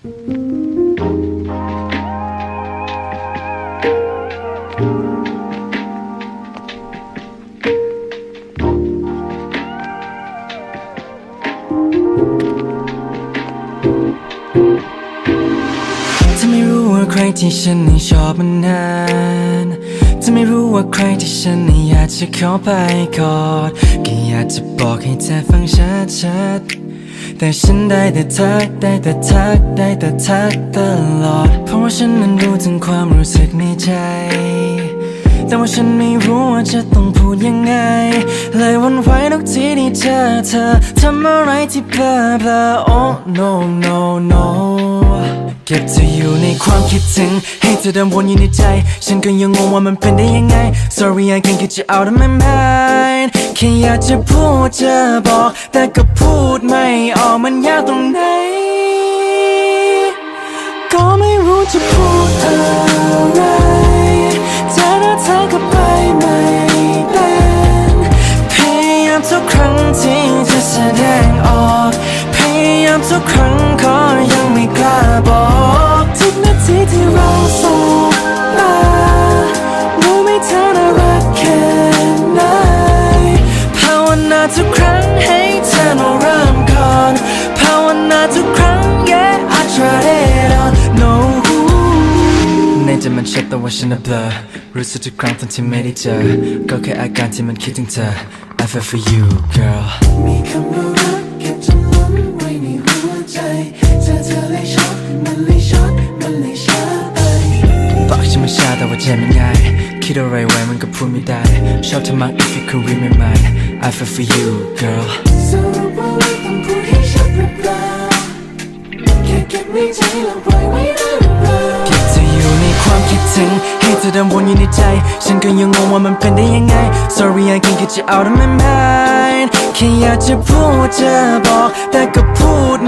ถ้าไม่รู้ว่าใครที่ฉันนั้นชอบมันนานถ้าไม่รู้ว่าใครที่ฉันนั้นอยากจะเข้าไปกอดก็อยากจะบอกให้เธอฟังชัดๆ แต่ฉันได้แต่ทักได้แต่ทักได้แต่ทักตลอด เพราะว่าฉันนั้นรู้ถึงความรู้สึกในใจ แต่ว่าฉันไม่รู้ว่าจะต้อง เจอเธอทำอะไรที่เพลอเพลอ oh no no no เก็บเธออยู่ในความคิดถึง ให้เธอเดินวนอยู่ในใจ ฉันก็ยังงงว่ามันเป็นได้ยังไง sorry I can't get you out of my mind แค่อยากจะพูดจะบอก แต่ก็พูดไม่ออกมันยากตรงไหน ก็ไม่รู้จะพูดอะไร ทุกครั้งก็ยังไม่กล้าบอกทุกนาทีที่เราสบตารู้ไหมเธอน่ารักแค่ไหนภาวนาทุกครั้งให้เธอน่าเริ่มก่อนภาวนาทุกครั้ง yeah I tried it on no ในใจมันเช็ดแต่ว่าฉันน่ะเบลอรู้สึกทุกครั้งตอนที่ไม่ได้เจอ ก็แค่อาการที่มันคิดถึงเธอ I feel for you girl มีคำว่ารักเก็บจนล้นไว้ใน ใจมันง่าย คิดอะไรไว้มันก็พูดไม่ได้ ชอบเธอมาก if you could read my mind I feel for you girl สรุปว่าเราต้องพูดให้ชัดหรือเปล่าแค่เก็บในใจแล้วปล่อยไว้ได้หรือเปล่าเก็บเธออยู่ในความคิดถึง ให้เธอเดินวนอยู่ในใจ ฉันก็ยังงงว่ามันเป็นได้ยังไง sorry I can't get you out of my mind แค่อยากจะพูดจะบอก แต่ก็พูด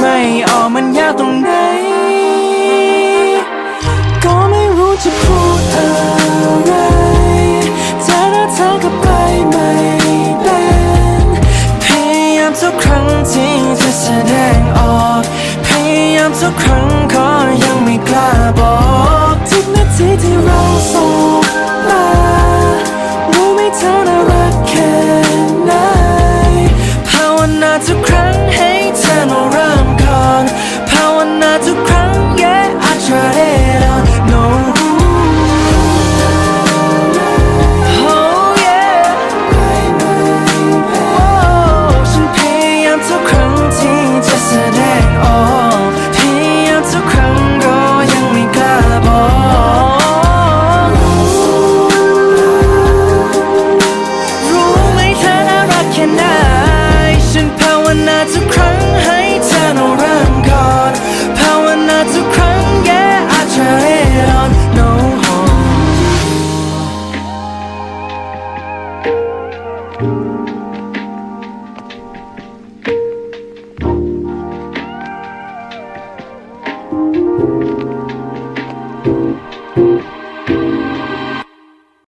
แสดงออก พยายามทุกครั้งก็ยังไม่กล้าบอกทุกนาทีที่เราส่งมารู้ไหมเธอน่ารักแค่ไหนภาวนาทุกครั้ง